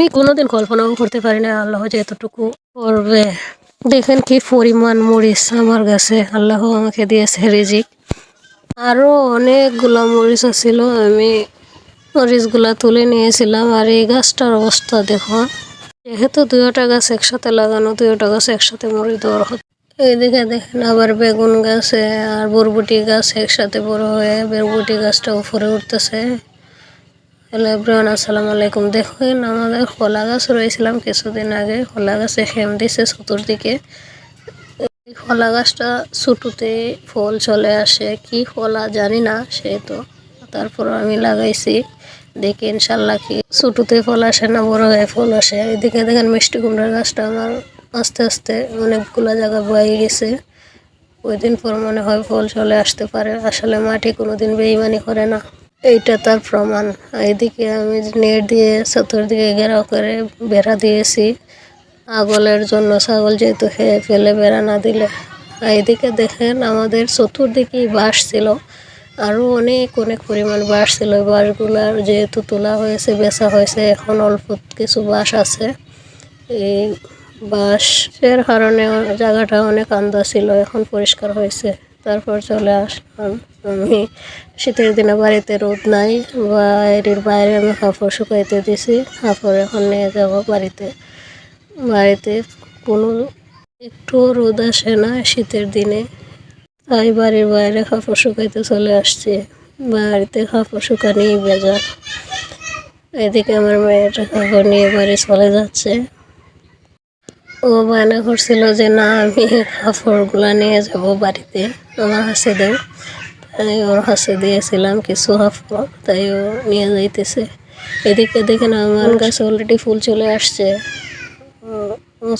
আমি কোনোদিন কল্পনাও করতে পারি না আল্লাহ যে এতটুকু করবে। দেখেন কি পরিমাণ মরিচ আমার কাছে, আল্লাহ আমাকে দিয়েছে রিজিক। আরও অনেকগুলো মরিচ ছিল আমি মরিচগুলা তুলে নিয়েছিলাম, আর এই গাছটার অবস্থা দেখো যেহেতু দুইটা গাছ একসাথে লাগানো, দুইটা গাছ একসাথে মরিচ দেওয়ার হতো এইদিকে দেখেন আবার বেগুন গাছে আর বরবটি গাছ একসাথে বড় হয়ে, বরবটি গাছটা উপরে উঠতেছে। হ্যালো এভরিওয়ান, আসসালামু আলাইকুম। দেখেন, আমাদের কলা গাছ রয়েছিলাম কিছুদিন আগে। কলা গাছে হেম দিছে চতুর্দিকে। এই কলা গাছটা ছোটোতে ফল চলে আসে। কি ফলা জানি না, সে তো তারপর আমি লাগাইছি। দেখি ইনশাল্লাহ কি ছোটোতে ফল আসে না, বড় হয়ে ফল আসে। এদিকে দেখেন মিষ্টি কুমড়ার গাছটা আমার আস্তে আস্তে অনেকগুলো জায়গা বয়ে গেছে। ওই দিন পর মনে হয় ফল চলে আসতে পারে। আসলে মাটি কোনোদিন বেইমানি করে না। এইটা তার প্রমাণ। এইদিকে আমি নেট দিয়ে চতুর্দিকে ঘেরাও করে বেড়া দিয়েছি। আগলের জন্য ছাগল যেহেতু খেয়ে ফেলে বেড়া না দিলে। এদিকে দেখেন আমাদের চতুর্দিকেই বাঁশ ছিল। আরও অনেক অনেক পরিমাণ বাঁশ ছিল। বাঁশগুলার যেহেতু তোলা হয়েছে, বেচা হয়েছে, এখন অল্প কিছু বাঁশ আছে। এই বাঁশের কারণে জায়গাটা অনেক আন্দা ছিল, এখন পরিষ্কার হয়েছে। তারপর চলে আসলাম। আমি শীতের দিনে বাড়িতে রোদ নাই, বাইরের বাইরে আমি কাপড় শুকাইতে দিছি কাপড় এখন নিয়ে যাব বাড়িতে। বাড়িতে কোনো একটু রোদ আসে না শীতের দিনে। তাই বাড়ির বাইরে কাপড় শুকাইতে চলে আসছে। বাড়িতে কাপড় শুকানিই বেজার। এদিকে আমার মেয়েটা কাপড় নিয়ে বাড়ি চলে যাচ্ছে। ও বায়না করছিল যে না, আমি কাপড়গুলা নিয়ে যাব বাড়িতে। আমার হাসে দেও তাই ওর হাসে দিয়েছিলাম কিছু কাপড়, তাই ও নিয়ে যাইতেছে। এদিকে দেখেন আমার কাছে অলরেডি ফুল চলে আসছে।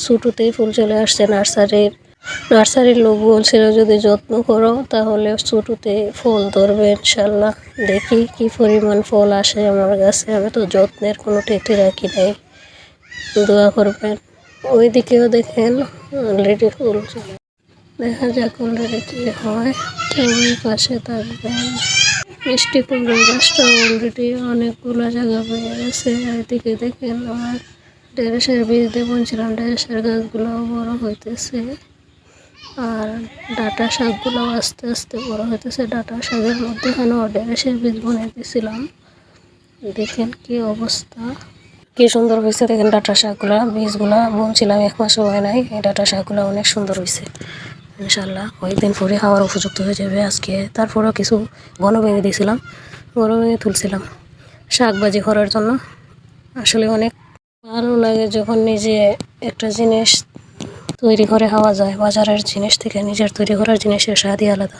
ছোটোতেই ফুল চলে আসছে নার্সারির। নার্সারির লোক বলছিল, যদি যত্ন করো, তাহলে ছোটোতে ফুল ধরবে ইনশাল্লাহ দেখি কি পরিমাণ ফল আসে আমার কাছে আমি তো যত্নের কোনো টেতে রাখি নাই। দোয়া করবেন। ওই দিকেও দেখেন অলরেডি ফুল চলে। দেখা যাক অলরেডি কী হয়। ওই পাশে থাকবেন। মিষ্টি কুমড়োর গাছটা অলরেডি অনেকগুলো জায়গা পেয়ে গেছে। এদিকে দেখেন আমার ঢেঁড়সের বীজ দিয়ে বুনছিলাম ঢেঁড়সের গাছগুলো বড় হইতেছে। আর ডাটা শাকগুলো আস্তে আস্তে বড় হইতেছে। ডাটা শাকের মধ্যেখানেও ঢেঁড়সের বীজ বুনে দিয়েছিলাম দেখেন কি অবস্থা। কি সুন্দর হয়েছে। দেখেন ডাটা শাকগুলো, বীজগুলো বুনছিলাম এক মাসও হয় নাই। এই ডাটা শাকগুলো অনেক সুন্দর হয়েছে। ইনশাল্লাহ কয়েকদিন পরে খাওয়ার উপযুক্ত হয়ে যাবে আজকে। তারপরেও কিছু ঘন ভেঙে দিয়েছিলাম, ঘন ভেঙে তুলছিলাম শাক ভাজি করার জন্য। আসলে অনেক ভালো লাগে যখন নিজে একটা জিনিস তৈরি করে খাওয়া যায়, বাজারের জিনিস থেকে নিজের তৈরি করার জিনিসের স্বাদই আলাদা।